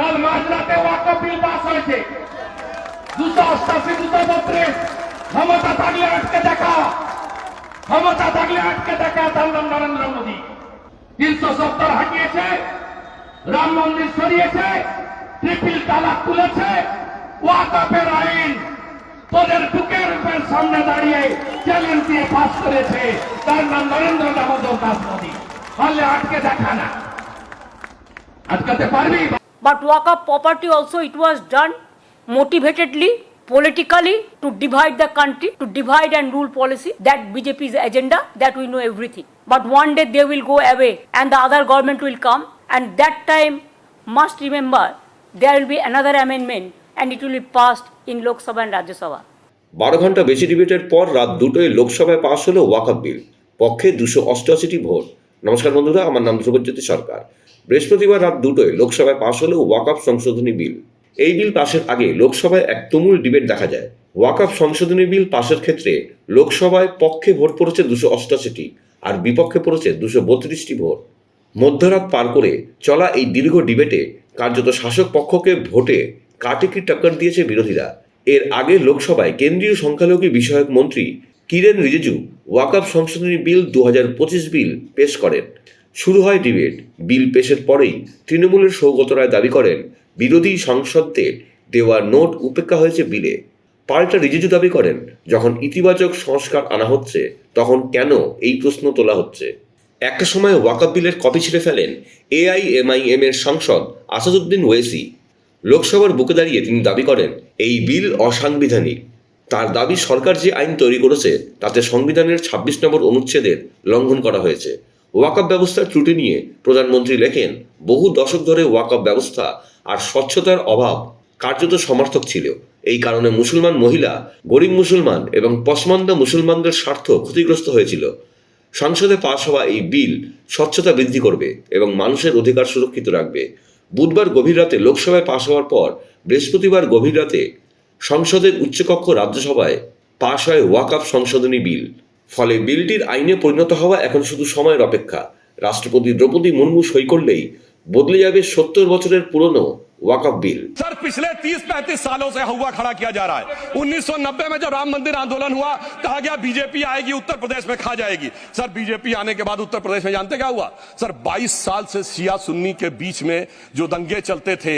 কাল মাঝরাতে ওয়াকফ bill pass হয়েছে। দুশো অষ্টাশি, দুশো বত্রিশ, ক্ষমতা থাকলে আটকে দেখা। ক্ষমতা থাকলে আটকে দেখা তার নরেন্দ্র মোদী। তিনশো সত্তর হাঁটিয়েছে রাম মন্দির সরিয়েছে ট্রিপিল তালাক তুলেছে, ওয়াকফের আইন তোদের বুকের উপর সামনে দাঁড়িয়ে চ্যালেঞ্জ দিয়ে পাস করেছে তার নাম নরেন্দ্র দামোদর দাস মোদী। আটকে দেখা না। আটকাতে পারবি? But Waqf property also it was done motivatedly, politically to divide the country, to divide and rule policy. That BJP's agenda, that we know everything. But one day they will go away and the other government will come and that time must remember there will be another amendment and it will be passed in Lok Sabha and Rajya Sabha. বারো ঘণ্টা বেশি ডিবেটের পর রাত দুটোয় লোকসভায় পাশ হলো ওয়াকআপ বিল পক্ষে দুশো অষ্টআশিটি vote নমস্কার বন্ধুরা, আমার নাম ধ্রুবজ্যোতি সরকার। বৃহস্পতিবার রাত দুটোয় লোকসভায় পাশ হলো ওয়াকআপ সংশোধনী বিল। এই বিল পাশের আগে লোকসভায় এক তুমুল ডিবেট দেখা যায়। ওয়াকআপ সংশোধনী বিল পাশের ক্ষেত্রে লোকসভায় পক্ষে ভোট পড়েছে দুশো অষ্টআশিটি আর বিপক্ষে পড়েছে দুশো বত্রিশটি ভোট। মধ্যরাত পার করে চলা এই দীর্ঘ ডিবেটে কার্যত শাসক পক্ষকে ভোটে কাটিকি টক্কর দিয়েছে বিরোধীরা। এর আগে লোকসভায় কেন্দ্রীয় সংখ্যালঘু বিষয়ক মন্ত্রী কিরেন রিজিজু ওয়াকআপ সংশোধনী বিল দু হাজার পঁচিশ বিল পেশ করেন। শুরু হয় ডিবেট। বিল পেশের পরেই তৃণমূলের সৌগত রায় দাবি করেন, বিরোধী সংসদদের দেওয়া নোট উপেক্ষা হয়েছে বিলে। পাল্টা রিজিজু দাবি করেন, যখন ইতিবাচক সংস্কার আনা হচ্ছে, তখন কেন এই প্রশ্ন তোলা হচ্ছে? একটা সময় ওয়াকআপ বিলের কপি ছিঁড়ে ফেলেন এআইএমআইএম এর সাংসদ আসাদুদ্দিন ওয়েসি। লোকসভার বুকে দাঁড়িয়ে তিনি দাবি করেন, এই বিল অসাংবিধানিক। তার দাবি সরকার যে আইন তৈরি করেছে, তাতে সংবিধানের ছাব্বিশ নম্বর অনুচ্ছেদের লঙ্ঘন করা হয়েছে। ওয়াকআপ ব্যবস্থার ত্রুটি নিয়ে প্রধানমন্ত্রী লেখেন, বহু দশক ধরে ওয়াকআপ ব্যবস্থা আর স্বচ্ছতার অভাব কার্যত সমর্থক ছিল। এই কারণে মুসলমান মহিলা, গরিব মুসলমান এবং পসমান্দা মুসলমানদের স্বার্থ ক্ষতিগ্রস্ত হয়েছিল। সংসদে পাশ হওয়া এই বিল স্বচ্ছতা বৃদ্ধি করবে এবং মানুষের অধিকার সুরক্ষিত রাখবে। বুধবার গভীর রাতে লোকসভায় পাশ হওয়ার পর বৃহস্পতিবার গভীর রাতে সংসদের উচ্চকক্ষ রাজ্যসভায় পাশ হয় ওয়াকআপ সংশোধনী বিল ফলে বিলটির আইনে পরিণত হওয়া এখন শুধু সময়ের অপেক্ষা রাষ্ট্রপতি দ্রৌপদী মুর্মু সই করলেই বদলে যাবে সত্তর বছরের পুরনো ওয়াকআপ বিল सर पिछले 30 35 सालों से हुआ खड़ा किया जा रहा है 1990 में जब राम मंदिर आंदोलन हुआ कहा गया बीजेपी आएगी उत्तर प्रदेश में खा जाएगी सर बीजेपी आने के बाद उत्तर प्रदेश में जानते क्या हुआ सर 22 साल से सिया सुन्नी के बीच में जो दंगे चलते थे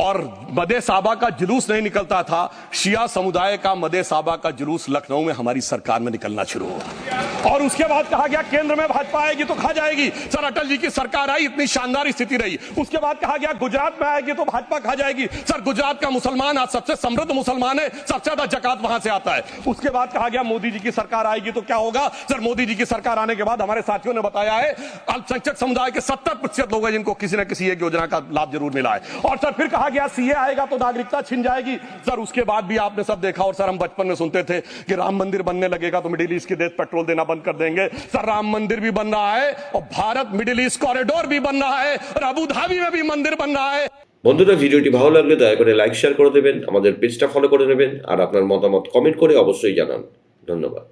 और मदे साबा का जुलूस नहीं निकलता था। शिया समुदाय का मदे साबा का जुलूस लखनऊ में हमारी सरकार में निकलना शुरू हुआ। और उसके बाद कहा गया, केंद्र में भाजपा आएगी तो खा जाएगी। सर, अटल जी की सरकार आई, इतनी शानदार स्थिति रही। उसके बाद कहा गया, गुजरात में आएगी तो भाजपा खा जाएगी। सर, गुजरात का मुसलमान आज सबसे समृद्ध मुसलमान है, सबसे ज़्यादा जकात वहाँ से आता है। उसके बाद कहा गया, मोदी जी की सरकार आएगी तो क्या होगा? सर, मोदी जी की सरकार आने के बाद हमारे साथियों ने बताया है, अल्पसंख्यक समुदाय के सत्तर प्रतिशत लोग हैं जिनको किसी न किसी एक योजना का लाभ ज़रूर मिला है। और सर, फिर कहा गया सीए आएगा तो नागरिकता छिन जाएगी सर उसके बाद भी आपने सब देखा और सर हम बचपन में सुनते थे कि राम मंदिर बनने लगेगा तो मिडिल ईस्ट के देश पेट्रोल देना बंद कर देंगे सर राम मंदिर भी बन रहा है और भारत मिडिल ईस्ट कॉरिडोर भी बन रहा है और अबू धाबी में भी मंदिर बन रहा है বন্ধুরা ভিডিওটি ভালো লাগলে দয়া করে লাইক শেয়ার করে দেবেন আমাদের পেজটা ফলো করে নেবেন আর আপনার মতামত কমেন্ট করে অবশ্যই জানান ধন্যবাদ